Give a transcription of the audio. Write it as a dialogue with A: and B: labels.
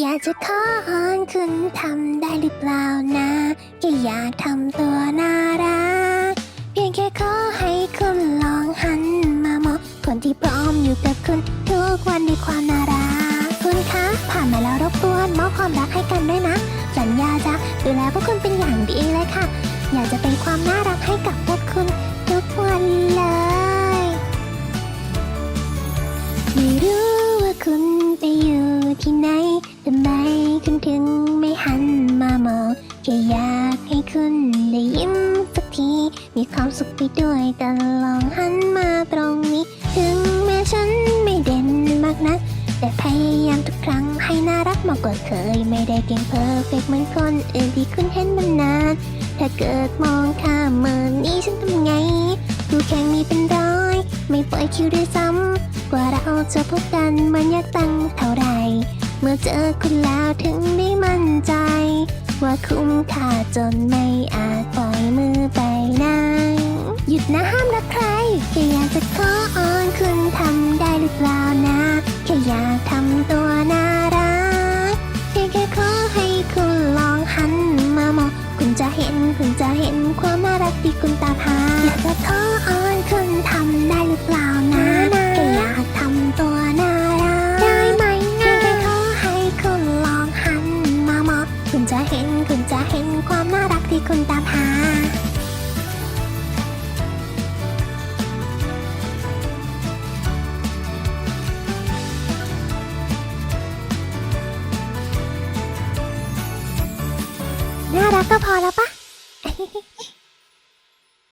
A: อยากจะขออ้อนคุณทำได้หรือเปล่านะแค่อยากทำตัวน่ารัก เพียงแค่ขอให้คุณลองหันมามองคนที่พร้อมอยู่กับคุณทุกวันด้วยความน่ารัก คุณคะผ่านมาแล้วรบกวนมอบความรักให้กันด้วยนะ สัญญาจะดูแลพวกคุณเป็นอย่างดีเลยค่ะ อยากจะเป็นความน่ารักให้กับพว ให้คุณได้ยิ้มสักที มีความสุขไปด้วยแต่ลองหันมาตรงนี้ ถึงแม้ฉันไม่เด่นมากนัก แต่พยายามทุกครั้งให้น่ารักมากกว่าเคย ไม่ได้เก่งเพอร์เฟกเหมือนคนอื่นที่คุณเห็นมานาน ถ้าเกิดมองข้ามเมื่อนี้ฉันทำไงดูแข่งมีเป็นร้อย ไม่ปล่อยคิวด้วยซ้ำ กว่าเราจะพบกันมันยากตั้งเท่าไหรเมื่อเจอคุณแล้วถึงได้มั่นใจ ว่าคุ้มค่าจนไม่อาจปล่อยมือไปไหนหยุดนะห้ามรักใครแค่อยากจะขออ้อนคุณทำได้หรือเปล่านะแค่อยากทำตัวน่ารักเพียงแค่ขอให้คุณลองหันมามองคุณจะเห็นคุณจะเห็นความน่ารักที่คุณตามหาอยากจะขอ ห็นคุณจะเห็นความน่ารักที่คุณตามหา น่ารักก็พอแล้วปะ